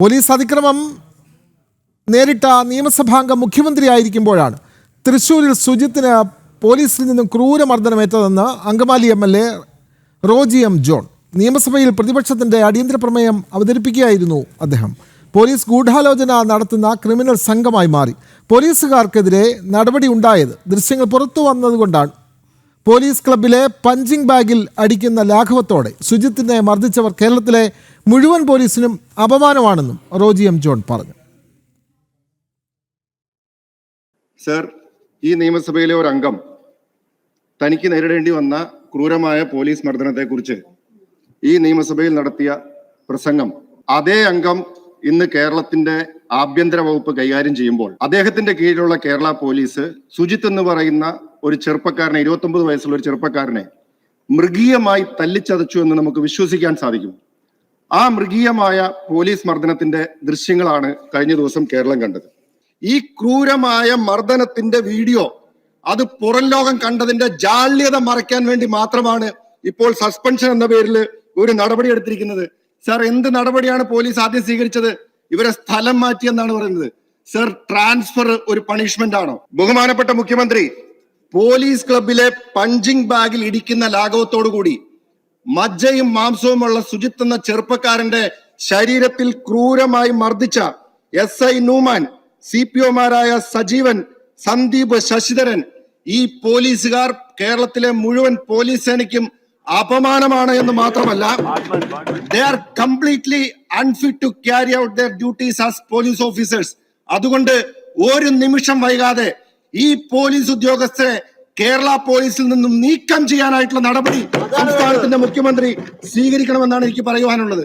Police അതിക്രമം നേരിട്ട നിയമസഭാംഗം മുഖ്യമന്ത്രിയായിരിക്കുമ്പോഴാണ് തൃശ്ശൂരിൽ സുജിത്തിന് പോലീസിൽ നിന്നും ക്രൂരമർദ്ദനമേറ്റതെന്ന് Angamaly M L A Roji M John. നിയമസഭയിൽ പ്രതിപക്ഷത്തിന്റെ അടിയന്തര പ്രമേയം അവതരിപ്പിക്കുകയായിരുന്നു അദ്ദേഹം. പോലീസ് ഗൂഢാലോചന നടത്തുന്ന ക്രിമിനൽ സംഘമായി മാറി. പോലീസുകാർക്കെതിരെ നടപടി ഉണ്ടായത് ദൃശ്യങ്ങൾ പുറത്തു വന്നതുകൊണ്ടാണ് പോലീസ് ക്ലബിലെ പഞ്ചിങ് ബാഗിൽ അടിക്കുന്ന ലാഘവത്തോടെ സുജിത്തിനെ മർദ്ദിച്ചവർ കേരളത്തിലെ മുഴുവൻ പോലീസിനും അപമാനമാണെന്നും റോജി എം ജോൺ പറഞ്ഞു. സർ ഈ നിയമസഭയിലെ ഒരു അംഗം തനിക്ക് നേരിടേണ്ടി വന്ന ക്രൂരമായ പോലീസ് മർദ്ദനത്തെക്കുറിച്ച് ഈ നിയമസഭയിൽ നടത്തിയ പ്രസംഗം അതേ അംഗം ഇന്ന് കേരളത്തിന്റെ ആഭ്യന്തര വകുപ്പ് കൈകാര്യം ചെയ്യുമ്പോൾ അദ്ദേഹത്തിന്റെ കീഴിലുള്ള കേരള പോലീസ് സുജിത്ത് എന്ന് പറയുന്ന ഒരു ചെറുപ്പക്കാരനെ ഇരുപത്തൊമ്പത് വയസ്സുള്ള ഒരു ചെറുപ്പക്കാരനെ മൃഗീയമായി തല്ലിച്ചതച്ചു എന്ന് നമുക്ക് വിശ്വസിക്കാൻ സാധിക്കും. ആ മൃഗീയമായ പോലീസ് മർദ്ദനത്തിന്റെ ദൃശ്യങ്ങളാണ് കഴിഞ്ഞ ദിവസം കേരളം കണ്ടത്. ഈ ക്രൂരമായ മർദ്ദനത്തിന്റെ വീഡിയോ അത് പുറം ലോകം കണ്ടതിന്റെ ജാള്യത മറയ്ക്കാൻ വേണ്ടി മാത്രമാണ് ഇപ്പോൾ സസ്പെൻഷൻ എന്ന പേരിൽ ഒരു നടപടി എടുത്തിരിക്കുന്നത്. സാർ എന്ത് നടപടിയാണ് പോലീസ് ആദ്യം സ്വീകരിച്ചത്? ഇവരെ സ്ഥലം മാറ്റി എന്നാണ് പറയുന്നത്. സർ ട്രാൻസ്ഫർ ഒരു പണിഷ്മെന്റ് ആണോ? ബഹുമാനപ്പെട്ട മുഖ്യമന്ത്രി പോലീസ് ക്ലബിലെ പഞ്ചിങ് ബാഗിൽ ഇടിക്കുന്ന ലാഘവത്തോടു കൂടി മജ്ജയും മാംസവുമുള്ള സുജിത്ത് എന്ന ചെറുപ്പക്കാരന്റെ ശരീരത്തിൽ ക്രൂരമായി മർദ്ദിച്ച S I Numan C P ഒമാരായ Sajeevan Sandeep Sasidharan ഈ പോലീസുകാർ കേരളത്തിലെ മുഴുവൻ പോലീസ് സേനയ്ക്കും അപമാനമാണ് എന്ന് മാത്രമല്ല they are completely unfit to carry out their duties as police officers അതുകൊണ്ട് ഒരു നിമിഷം വൈകാതെ ഈ പോലീസ് ഉദ്യോഗസ്ഥരെ കേരള പോലീസിൽ നിന്നും നീക്കം ചെയ്യാനായിട്ടുള്ള നടപടി സംസ്ഥാനത്തിന്റെ മുഖ്യമന്ത്രി സ്വീകരിക്കണമെന്നാണ് എനിക്ക് പറയുവാനുള്ളത്.